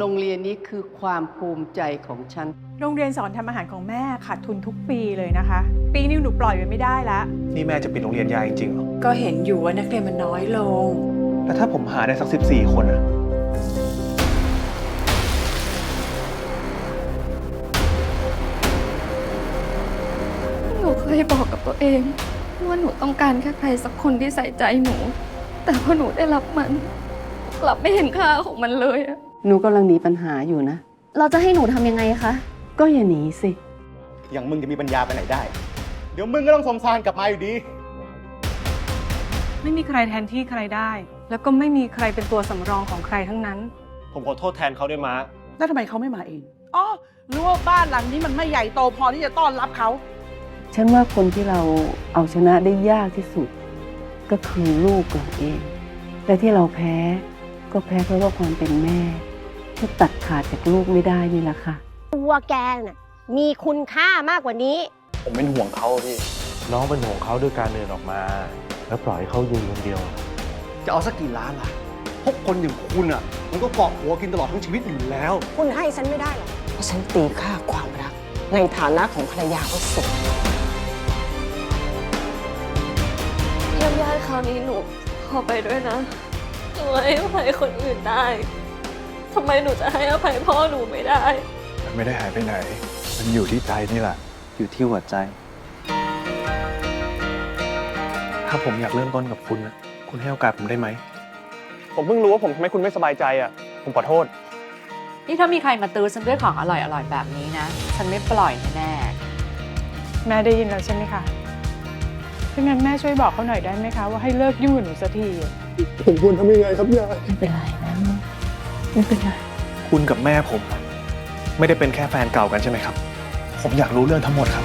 โรงเรียนนี้คือความภูมิใจของฉัน โรงเรียนสอนทำอาหารของแม่ขาดทุนทุกปีเลยนะคะ ปีนี้หนูปล่อยไว้ไม่ได้ละ นี่แม่จะปิดโรงเรียนยายจริงๆเหรอ ก็เห็นอยู่ว่านักเรียนมันน้อยลง แล้วถ้าผมหาได้สัก 14 คนอะหนูเคยบอกกับตัวเองว่าหนูต้องการแค่ใครสักคนที่ใส่ใจหนู แต่พอหนูได้รับมัน กลับไม่เห็นค่าของมันเลยอะ หนูกำลังหนีปัญหาอยู่นะ เราจะให้หนูทำยังไงคะ ก็อย่าหนีสิ อย่างมึงจะมีปัญญาไปไหนได้ เดี๋ยวมึงก็ต้องสมสารกลับมาอยู่ดี ไม่มีใครแทนที่ใครได้ แล้วก็ไม่มีใครเป็นตัวสำรองของใครทั้งนั้น ผมขอโทษแทนเขาด้วยม้า แล้วทำไมเขาไม่มาเอง อ๋อหรู้ว่าบ้านหลังนี้มันไม่ใหญ่โตพอที่จะต้อนรับเขา ฉันว่าคนที่เราเอาชนะได้ยากที่สุด ก็คือลูกเราเอง และที่เราแพ้ ก็แพ้เพราะว่าความเป็นแม่ ที่ตัดขาดจากลูกไม่ได้นี่แหละค่ะ ตัวแกน่ะมีคุณค่ามากกว่านี้ ผมเป็นห่วงเขาอะพี่ น้องเป็นห่วงเขาด้วยการเดินออกมา แล้วปล่อยให้เขาอยู่คนเดียว จะเอาสักกี่ล้านล่ะพวกคนอย่างคุณอะ มันก็เกาะหัวกินตลอดทั้งชีวิตอยู่แล้ว คุณให้ฉันไม่ได้หรอกเพราะฉันตีค่าความรัก ในฐานะของภรรยาว่าสูงเยี่ยมญาติคราวนี้หนูขอไปด้วยนะหนูให้อภัยคนอื่นได้ ทำไมหนูจะให้อภัยพ่อหนูไม่ได้ มันไม่ได้หายไปไหน มันอยู่ที่ใจนี่แหละ อยู่ที่หัวใจ ถ้าผมอยากเริ่มต้นกับคุณนะคุณให้โอกาสผมได้ไหม ผมเพิ่งรู้ว่าผมทำให้คุณไม่สบายใจอะผมขอโทษ นี่ถ้ามีใครมาตื้อฉันด้วยของอร่อยๆแบบนี้นะ ฉันไม่ปล่อยแน่แม่ได้ยินแล้วใช่ไหมคะถ้างั้นแม่ช่วยบอกเขาหน่อยได้ไหมคะ ว่าให้เลิกยุ่งกับหนูสักที ผมควรทำยังไงครับยาย ไม่เป็นไรนะ ไม่เป็นไร คุณกับแม่ผม ไม่ได้เป็นแค่แฟนเก่ากันใช่ไหมครับ ผมอยากรู้เรื่องทั้งหมดครับ